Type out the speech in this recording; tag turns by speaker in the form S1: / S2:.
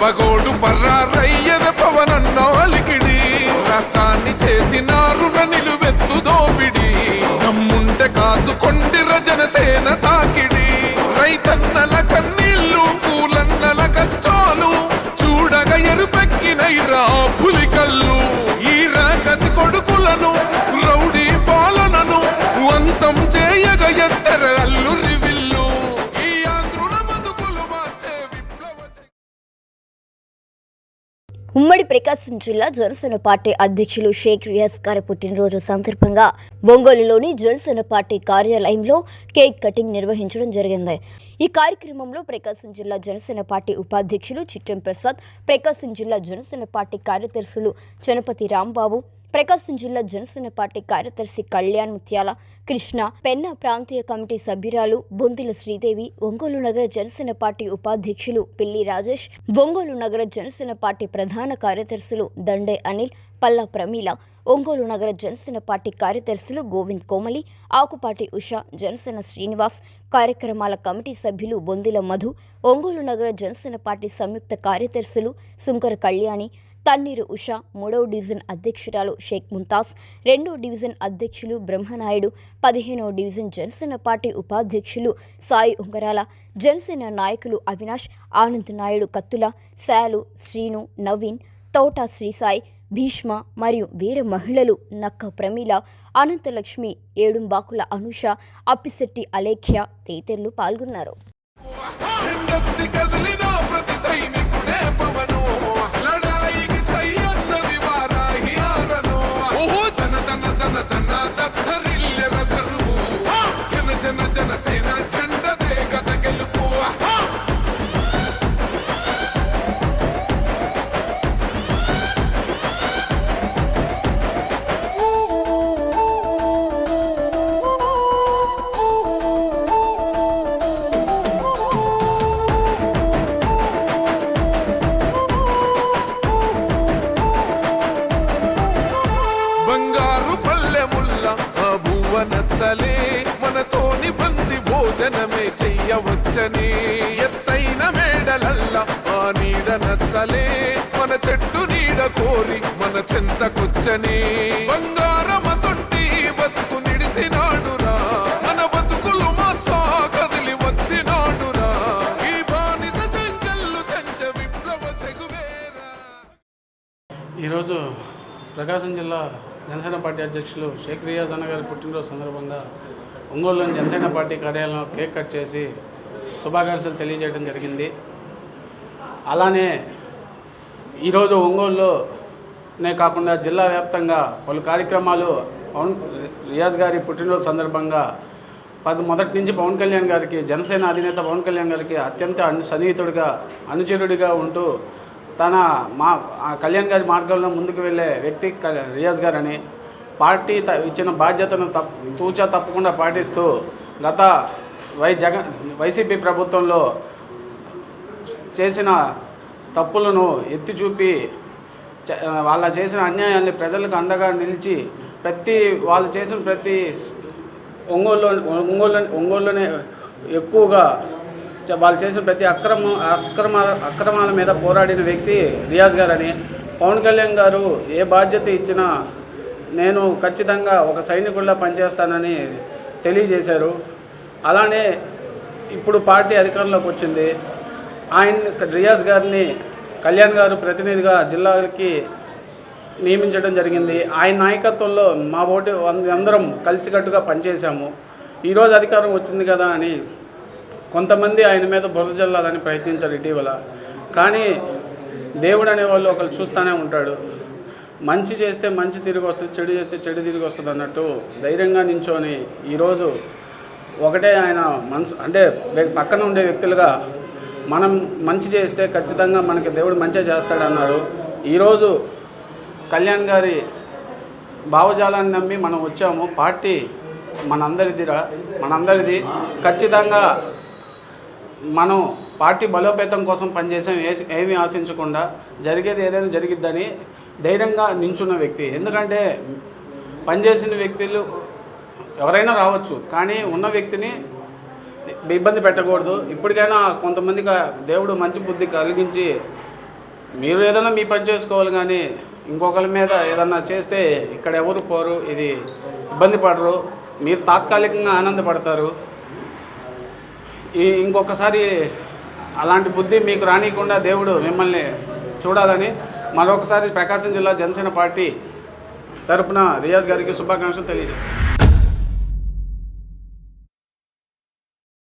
S1: దేవగోడు పర్రారయ్యద పవనన్నో అలికిడి. రాష్ట్రాన్ని చేసినారు నిలువెత్తు దోపిడి. దమ్ముంటే కాసుకొండిర జనసేన
S2: ఉమ్మడి ప్రకాశం జిల్లా జనసేన పార్టీ అధ్యక్షులు షేక్ రియాజ్ గారి పుట్టినరోజు సందర్భంగా ఒంగోలులోని జనసేన పార్టీ కార్యాలయంలో కేక్ కటింగ్ నిర్వహించడం జరిగింది. ఈ కార్యక్రమంలో ప్రకాశం జిల్లా జనసేన పార్టీ ఉపాధ్యక్షులు చిట్టెం ప్రసాద్ ప్రకాశం జిల్లా జనసేన పార్టీ కార్యదర్శులు చనపతి రాంబాబు ప్రకాశం జిల్లా జనసేన పార్టీ కార్యదర్శి కళ్యాణ్ ముత్యాల కృష్ణ పెన్న ప్రాంతీయ కమిటీ సభ్యురాలు బొందిల శ్రీదేవి ఒంగోలు నగర జనసేన పార్టీ ఉపాధ్యక్షులు పిల్లి రాజేష్ ఒంగోలు నగర జనసేన పార్టీ ప్రధాన కార్యదర్శులు దండే అనిల్ పల్లా ప్రమీల ఒంగోలు నగర జనసేన పార్టీ కార్యదర్శులు గోవింద్ కోమలి ఆకుపాటి ఉష జనసేన శ్రీనివాస్ కార్యక్రమాల కమిటీ సభ్యులు బొందిల మధు ఒంగోలు నగర జనసేన పార్టీ సంయుక్త కార్యదర్శులు సుంకర కళ్యాణి తన్నీరు ఉష మూడవ డివిజన్ అధ్యక్షురాలు షేక్ ముంతాజ్ రెండో డివిజన్ అధ్యక్షులు బ్రహ్మనాయుడు పదిహేనవ డివిజన్ జనసేన పార్టీ ఉపాధ్యక్షులు సాయి ఉంగరాల జనసేన నాయకులు అవినాష్ ఆనంద్ నాయుడు కత్తుల శాలు శ్రీను నవీన్ తోట శ్రీసాయి భీష్మ మరియు వీర మహిళలు నక్క ప్రమీల అనంతలక్ష్మి ఏడుంబాకుల అనుష అప్పిశెట్టి అలేఖ్య తదితరులు పాల్గొన్నారు.
S1: జనసేన జెండదే గద గెలుపు. బంగారు పల్లెముల్ల ఆ భువ నచ్చలే నిబంది భోజనమే చెయ్యవచ్చని. ఎత్తైన మేడలల్ల ఆ నీడ నచ్చలే. మన చెట్టు నీడ కోరి మన చెంతకొచ్చని. బంగారమసొంటి బతుకు నిడిసినాడురా. మన బతుకులు మార్చా కదిలి వచ్చినాడురా. ఈ బానిస సంకల్లు కంచె విప్లవ చెగువేరా.
S3: ఈరోజు ప్రకాశం జిల్లా జనసేన పార్టీ అధ్యక్షులు షేక్ రియాజ్ అన్న గారి పుట్టినరోజు సందర్భంగా ఒంగోలులోని జనసేన పార్టీ కార్యాలయంలో కేక్ కట్ చేసి శుభాకాంక్షలు తెలియజేయడం జరిగింది. అలానే ఈరోజు ఒంగోలులోనే కాకుండా జిల్లా వ్యాప్తంగా పలు కార్యక్రమాలు పవన్ రియాజ్ గారి పుట్టినరోజు సందర్భంగా పది మొదటి నుంచి పవన్ కళ్యాణ్ గారికి జనసేన అధినేత పవన్ కళ్యాణ్ గారికి అత్యంత అను సన్నిహితుడిగా అనుచరుడిగా ఉంటూ తన మా ఆ కళ్యాణ్ గారి మార్గంలో ముందుకు వెళ్ళే వ్యక్తి రియాజ్ గారు అని పార్టీ త- ఇచ్చిన బాధ్యతను తప్ తూచా తప్పకుండా పాటిస్తూ గత వై జగన్ వైసీపీ ప్రభుత్వంలో చేసిన తప్పులను ఎత్తి చూపి వాళ్ళ చేసిన అన్యాయాన్ని ప్రజలకు అండగా నిలిచి ప్రతి వాళ్ళు చేసిన ప్రతి ఒంగోలు ఒంగోలు ఒంగోలులోనే ఎక్కువగా వాళ్ళు చేసిన ప్రతి అక్రమ అక్రమ అక్రమాల మీద పోరాడిన వ్యక్తి రియాజ్ గారని. పవన్ కళ్యాణ్ గారు ఏ బాధ్యత ఇచ్చినా నేను ఖచ్చితంగా ఒక సైనికుల్లా పనిచేస్తానని తెలియజేశారు. అలానే ఇప్పుడు పార్టీ అధికారంలోకి వచ్చింది. ఆయన రియాజ్ గారిని కళ్యాణ్ గారు ప్రతినిధిగా జిల్లాకి నియమించడం జరిగింది. ఆయన నాయకత్వంలో మా ఓటు అందరం కలిసికట్టుగా పనిచేశాము. ఈరోజు అధికారం వచ్చింది కదా అని కొంతమంది ఆయన మీద బురద జల్లాలని ప్రయత్నించారు ఇటీవల. కానీ దేవుడు అనేవాళ్ళు ఒకరు చూస్తూనే ఉంటాడు. మంచి చేస్తే మంచి తిరిగి వస్తుంది చెడు చేస్తే చెడు తిరిగి వస్తుంది అన్నట్టు ధైర్యంగా నించొని ఈరోజు ఒకటే ఆయన మనసు అంటే పక్కన ఉండే వ్యక్తులుగా మనం మంచి చేస్తే ఖచ్చితంగా మనకి దేవుడు మంచిగా చేస్తాడన్నారు. ఈరోజు కళ్యాణ్ గారి భావజాలాన్ని నమ్మి మనం వచ్చాము. పార్టీ మనందరిదిరా మనందరిది. ఖచ్చితంగా మనం పార్టీ బలోపేతం కోసం పనిచేసాం ఏ ఏమీ ఆశించకుండా జరిగేది ఏదైనా జరిగిద్దని ధైర్యంగా నించున్న వ్యక్తి. ఎందుకంటే పనిచేసిన వ్యక్తులు ఎవరైనా రావచ్చు కానీ ఉన్న వ్యక్తిని ఇబ్బంది పెట్టకూడదు. ఇప్పటికైనా కొంతమందికి దేవుడు మంచి బుద్ధి కలిగించి మీరు ఏదైనా మీ పని చేసుకోవాలి కానీ ఇంకొకరి మీద ఏదన్నా చేస్తే ఇక్కడ ఎవరు పోరు ఇది ఇబ్బంది పడరు. మీరు తాత్కాలికంగా ఆనందపడతారు. ఈ ఇంకొకసారి అలాంటి బుద్ధి మీకు రానియకుండా దేవుడు మిమ్మల్ని చూడాలని మరొకసారి ప్రకాశం జిల్లా జనసేన పార్టీ తరపున రియాజ్ గారికి శుభాకాంక్షలు తెలియజేస్తాను